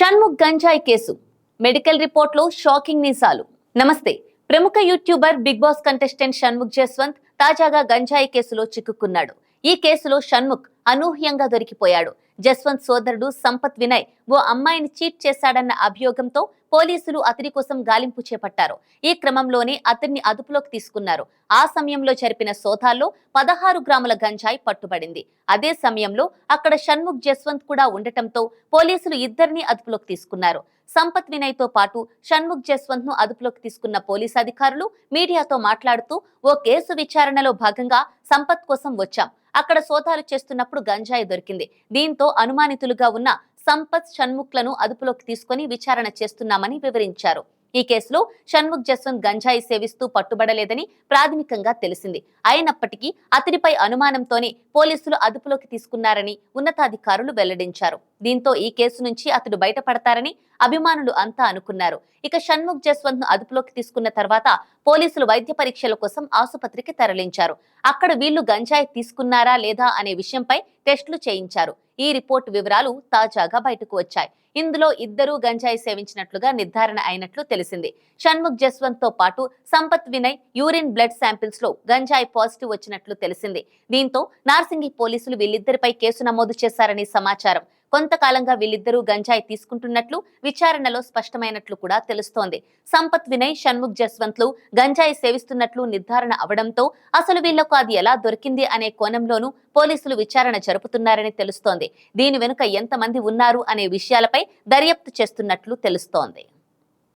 షణ్ముఖ్ గంజాయి case. Medical రిపోర్ట్లో shocking నిజాలు నమస్తే ప్రముఖ YouTuber big boss contestant Shanmukh Jaswanth తాజాగా గంజాయి కేసులో చిక్కుకున్నాడు. ఈ కేసులో షణ్ముఖ్ అనూహ్యంగా దొరికిపోయాడు. జస్వంత్ సోదరుడు సంపత్ వినయ్ ఓ అమ్మాయిని చీట్ చేశాడన్న అభియోగంతో పోలీసులు అతని కోసం గాలింపు చేపట్టారు. ఈ క్రమంలోనే అతన్ని అదుపులోకి తీసుకున్నారు. ఆ సమయంలో జరిపిన సోదాల్లో పదహారు గ్రాముల గంజాయి పట్టుబడింది. అదే సమయంలో అక్కడ షణ్ముఖ్ జస్వంత్ కూడా ఉండటంతో పోలీసులు ఇద్దరిని అదుపులోకి తీసుకున్నారు. సంపత్ వినయ్తో పాటు షణ్ముఖ్ జస్వంత్ను అదుపులోకి తీసుకున్న పోలీసు అధికారులు మీడియాతో మాట్లాడుతూ ఓ కేసు విచారణలో భాగంగా సంపత్ కోసం వచ్చాం. అక్కడ సోదాలు చేస్తున్నప్పుడు గంజాయి దొరికింది. దీంతో అనుమానితులుగా ఉన్న సంపత్ షణ్ముఖ్లను అదుపులోకి తీసుకొని విచారణ చేస్తున్నామని వివరించారు. ఈ కేసులో షణ్ముఖ్ జస్వంత్ గంజాయి సేవిస్తూ పట్టుబడలేదని ప్రాథమికంగా తెలిసింది. అయినప్పటికీ అతడిపై అనుమానంతోనే పోలీసులు అదుపులోకి తీసుకున్నారని ఉన్నతాధికారులు వెల్లడించారు. దీంతో ఈ కేసు నుంచి అతడు బయటపడతారని అభిమానులు అంతా అనుకున్నారు. ఇక షణ్ముఖ్ జస్వంత్ను అదుపులోకి తీసుకున్న తర్వాత పోలీసులు వైద్య పరీక్షల కోసం ఆసుపత్రికి తరలించారు. అక్కడ వీళ్ళు గంజాయి తీసుకున్నారా లేదా అనే విషయంపై టెస్టులు చేయించారు. ఈ రిపోర్టు వివరాలు తాజాగా బయటకు వచ్చాయి. ఇందులో ఇద్దరూ గంజాయి సేవించినట్లుగా నిర్ధారణ అయినట్లు తెలిసింది. షణ్ముఖ్ జస్వంత్తో పాటు సంపత్ వినయ్ యూరిన్ బ్లడ్ శాంపిల్స్లో గంజాయి పాజిటివ్ వచ్చినట్లు తెలిసింది. దీంతో నార్సింగి పోలీసులు వీళ్ళిద్దరిపై కేసు నమోదు చేశారని సమాచారం. కొంతకాలంగా వీళ్ళిద్దరూ గంజాయి తీసుకుంటున్నట్లు విచారణలో స్పష్టమైనట్లు కూడా తెలుస్తోంది. సంపత్ వినయ్ షణ్ముఖ్ జస్వంత్లు గంజాయి సేవిస్తున్నట్లు నిర్ధారణ అవడంతో అసలు వీళ్ళకు అది ఎలా దొరికింది అనే కోణంలోనూ పోలీసులు విచారణ జరుపుతున్నారని తెలుస్తోంది. దీని వెనుక ఎంతమంది ఉన్నారు అనే విషయాలపై దర్యాప్తు చేస్తున్నట్లు తెలుస్తోంది.